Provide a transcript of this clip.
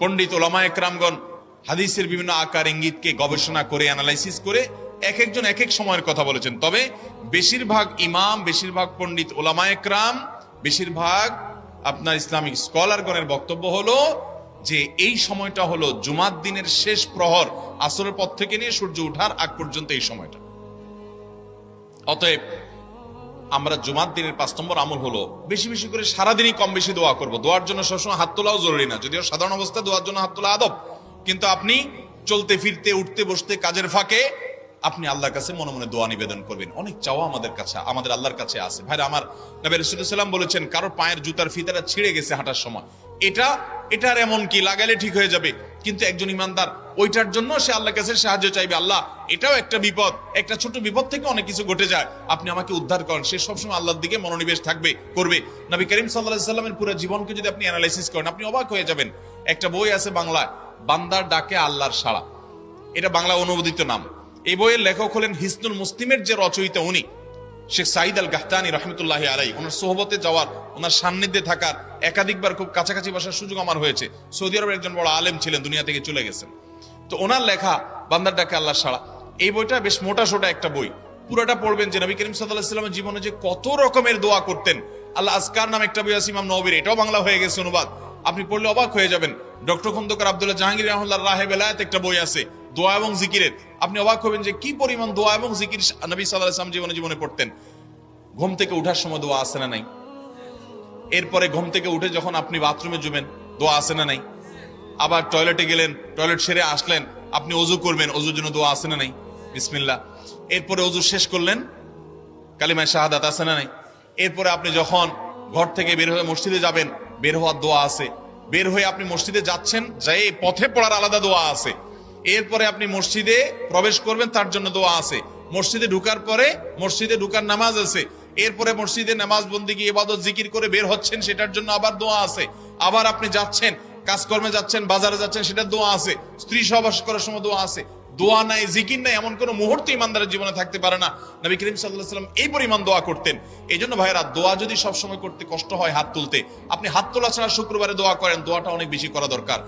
পণ্ডিত ওলামা একরামগণ হাদিসের বিভিন্ন আকার, ইঙ্গিতকে গবেষণা করে অ্যানালাইসিস করে এক একজন এক এক সময়ের কথা বলেছেন। তবে বেশিরভাগ ইমাম, বেশিরভাগ পণ্ডিত ওলামা একরাম, বেশিরভাগ আপনার ইসলামিক স্কলারগণের বক্তব্য হলো যে এই সময়টা হলো জুমার দিনের শেষ প্রহর, আসরের পর থেকে নিয়ে সূর্য ওঠার আগ পর্যন্ত এই সময়টা। অতএব আমরা জুমার দিনের পাঁচ নম্বর আমল হলো, বেশি বেশি করে সারাদিনই কম বেশি দোয়া করব। দোয়ার জন্য সবসময় হাত তোলাও জরুরি না। যদিও সাধারণ অবস্থায় দোয়ার জন্য হাত তোলা আদব, কিন্তু আপনি চলতে, ফিরতে, উঠতে, বসতে, কাজের ফাঁকে আপনি আল্লাহর কাছে মনে মনে দোয়া নিবেদন করবেন। অনেক চাওয়া আমাদের কাছে, আমাদের আল্লাহর কাছে আছে। ভাইরা, আমার নবী রসুলাম বলেছেন, কারও পায়ের জুতার ফিতাটা ছিঁড়ে গেছে হাঁটার সময়। এটা, এটার এমন কি? লাগালে ঠিক হয়ে যাবে। কিন্তু একজন ইমানদার, ওইটার জন্য সে আল্লাহর কাছে সাহায্য চাইবে। আল্লাহ, এটাও একটা বিপদ। একটা ছোট বিপদ থেকে অনেক কিছু ঘটে যায়। আপনি আমাকে উদ্ধার করেন। সে সবসময় আল্লাহর দিকে মনোনিবেশ থাকবে, করবে। নবী করিম সাল্লাহ সাল্লামের পুরো জীবনকে যদি আপনি অ্যানালাইসিস করেন, আপনি অবাক হয়ে যাবেন। একটা বই আছে বাংলায়, বান্দার ডাকে আল্লাহর সাড়া। এটা বাংলা অনুবাদিত নাম। এই বইয়ের লেখক হলেন হিসনুল মুসলিমের যে রচয়িতা উনি, শেখ সাইদ আল গাহতানি রহমতুল্লাহ আলাই ওনার সোহবতে যাওয়ার, ওনার সান্নিধ্যে থাকার, একাধিকবার খুব কাছাকাছি বসার সুযোগ আমার হয়েছে। সৌদি আরবের একজন বড় আলেম ছিলেন, দুনিয়া থেকে চলে গেছেন। তো ওনার লেখা, বান্দার ডাকে আল্লাহ সাড়া, এই বইটা বেশ মোটা সোটা একটা বই। পুরোটা পড়বেন যে নবী করিম সাল্লাহ সাল্লামের জীবনে যে কত রকমের দোয়া করতেন। আল্লাহ আজকার নাম একটা বই আছে ইমাম নবীর, এটাও বাংলা হয়ে গেছে অনুবাদ। আপনি পড়লে অবাক হয়ে যাবেন ডক্টর খন্দকার আব্দুল্লাহ জাহাঙ্গীর রহমুল্লাহ রাহে বেলায়েত একটা বই আছে, দোয়া এবং জিকিরের। আপনি অবাক হবেন যে কি পরিমাণ দোয়া এবং জিকির নবী সাল্লাহ ইসলাম জীবনে জীবনে পড়তেন। ঘুম থেকে উঠার সময় দোয়া আসে না নাই? এরপরে ঘুম থেকে উঠে যখন আপনি বাথরুমে জুবেন দোয়া আসে না নাই? আবার টয়লেটে গেলেন, টয়লেট সেরে আসলেন, আপনি অজু করবেন, অজুর জন্য দোয়া আসে না নাই? বিসমিল্লা এরপরে অজু শেষ করলেন, কালিমায় শাহাদাত আছে না নাই? এরপরে আপনি যখন ঘর থেকে বের হয়ে মসজিদে যাবেন, বের হওয়ার দোয়া আছে বের হয়ে আপনি মসজিদে যাচ্ছেন যাই পথে পড়ার আলাদা দোয়া আছে। এরপরে আপনি মসজিদে প্রবেশ করবেন, তার জন্য দোয়া আছে। মসজিদে ঢুকার পরে মসজিদে ঢুকার নামাজ আছে। এরপরে মসজিদে নামাজ বন্দিগি ইবাদত, জিকির করে বের হচ্ছেন, সেটার জন্য আবার দোয়া আছে। আবার আপনি যাচ্ছেন, কাজকর্মে যাচ্ছেন, বাজারে যাচ্ছেন, সেটার দোয়া আছে। স্ত্রী সহবাস করার সময় দোয়া আছে। দোয়া নাই, জিকির নাই, এমন কোন মুহূর্তে ইমানদারের জীবনে থাকতে পারে না। নবী করিম সাল্লাহ সাল্লাম এই পরিমাণ দোয়া করতেন। এই জন্য ভাইরা দোয়া যদি সবসময় করতে কষ্ট হয় হাত তুলতে, আপনি হাত তোলা ছাড়া শুক্রবারে দোয়া করেন, দোয়াটা অনেক বেশি করা দরকার।